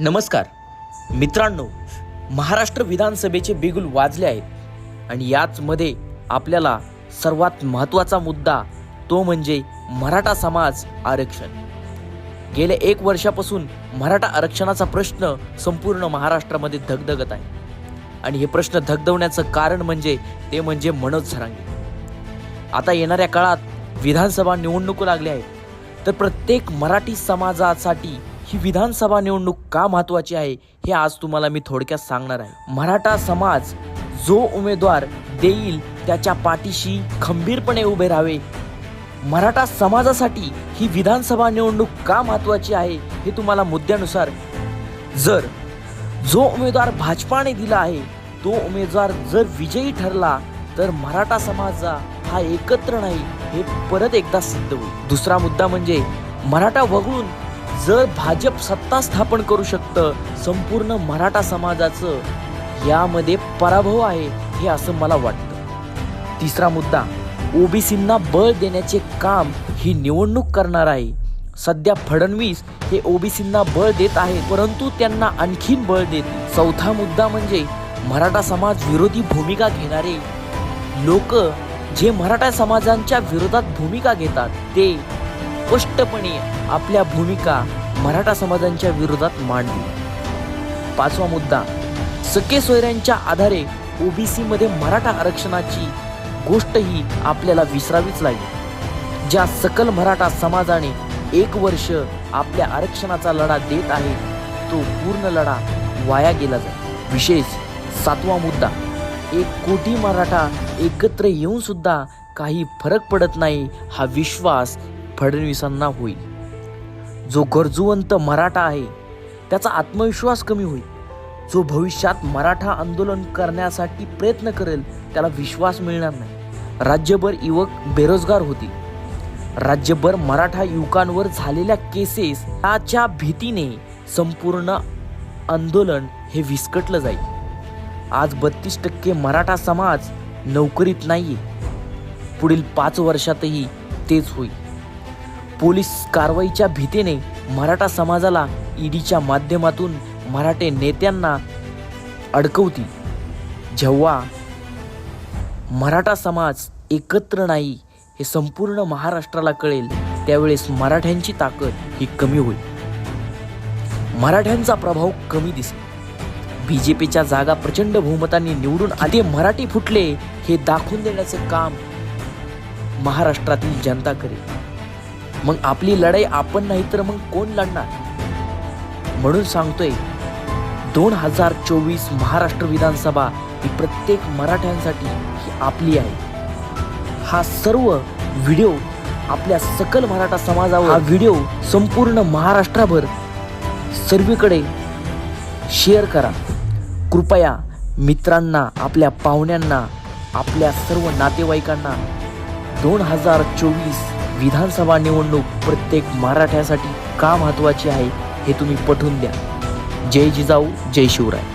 नमस्कार. मित्रांनो महाराष्ट्र विधानसभेचे बिगुल वाजले आहेत आणि याचमध्ये आपल्याला सर्वात महत्त्वाचा मुद्दा तो म्हणजे मराठा समाज आरक्षण. गेल्या एक वर्षापासून मराठा आरक्षणाचा प्रश्न संपूर्ण महाराष्ट्रामध्ये धगधगत आहे. आणि हे प्रश्न धगधवण्याचं कारण म्हणजे ते म्हणजे मनोज झरांगे आता येणाऱ्या काळात विधानसभा निवडणुका लागल्या आहेत. तर प्रत्येक मराठी समाजासाठी ही विधानसभा निवडणूक का महत्वाची आहे हे आज तुम्हाला मी थोडक्यात सांगणार आहे. मराठा समाज जो उमेदवार देईल त्याच्या पाठीशी खंबीरपणे उभे राहावे. मराठा समाजासाठी ही विधानसभा निवडणूक का महत्वाची आहे हे तुम्हाला मुद्द्यानुसार जर जो उमेदवार भाजपाने दिला आहे तो उमेदवार जर विजयी ठरला तर मराठा समाजा हा एकत्र नाही हे परत एकदा सिद्ध होईल. दुसरा मुद्दा म्हणजे मराठा वगळून जर भाजप सत्ता स्थापन करू शकतं संपूर्ण मराठा समाजाचं यामध्ये पराभव आहे हे असं मला वाटतं. तिसरा मुद्दा ओबीसींना बळ देण्याचे काम ही निवडणूक करणार आहे. सध्या फडणवीस हे ओबीसींना बळ देत आहेत परंतु त्यांना आणखीन बळ देत चौथा मुद्दा म्हणजे मराठा समाज विरोधी भूमिका घेणारे लोक जे मराठा समाजांच्या विरोधात भूमिका घेतात ते स्पष्टपणे आपल्या भूमिका मराठा समाजांच्या विरोधात मांडली. पाचवा मुद्दा सके सोयऱ्यांच्या आधारे ओबीसी मध्ये मराठा आरक्षणाची गोष्ट ही आपल्याला विसरावीच लागेल. ज्या सकल मराठा समाजाने एक वर्ष आपल्या आरक्षणाचा लढा देत आहे तो पूर्ण लढा वाया गेला जाईल. विशेष सातवा मुद्दा एक कोटी मराठा एकत्र येऊन सुद्धा काही फरक पडत नाही हा विश्वास फडणवीसांना होईल. जो गरजूवंत मराठा आहे त्याचा आत्मविश्वास कमी होईल. जो भविष्यात मराठा आंदोलन करण्यासाठी प्रयत्न करेल त्याला विश्वास मिळणार नाही. राज्यभर युवक बेरोजगार होतील. राज्यभर मराठा युवकांवर झालेल्या केसेस त्याच्या भीतीने संपूर्ण आंदोलन हे विस्कटलं जाईल. आज बत्तीस टक्के मराठा समाज नोकरीत नाहीये. पुढील पाच वर्षातही तेच होईल. पोलीस कारवाईच्या भीतीने मराठा समाजाला ईडीच्या माध्यमातून मराठे नेत्यांना अडकवतील जेव्हा मराठा समाज एकत्र नाही हे संपूर्ण महाराष्ट्राला कळेल त्यावेळेस मराठ्यांची ताकद ही कमी होईल. मराठ्यांचा प्रभाव कमी दिसेल. पीच्या जागा प्रचंड बहुमतांनी निवडून आधी मराठी फुटले हे दाखवून देण्याचं काम महाराष्ट्रातील जनता करेल. मग आपली लढाई आपण नाही तर मग कोण लढणार? म्हणून सांगतोय दोन हजार चोवीस महाराष्ट्र विधानसभा ही प्रत्येक मराठ्यांसाठी ही आपली आहे. हा सर्व व्हिडिओ आपल्या सकल मराठा समाजावर हा व्हिडिओ संपूर्ण महाराष्ट्राभर सर्वीकडे शेअर करा. कृपया मित्रांना आपल्या पाहुण्यांना आपल्या सर्व नातेवाईकांना दोन हजार चोवीस विधानसभा निवडणूक प्रत्येक मराठ्यासाठी का महत्त्वाची आहे हे तुम्ही पटवून द्या. जय जिजाऊ जय शिवराय.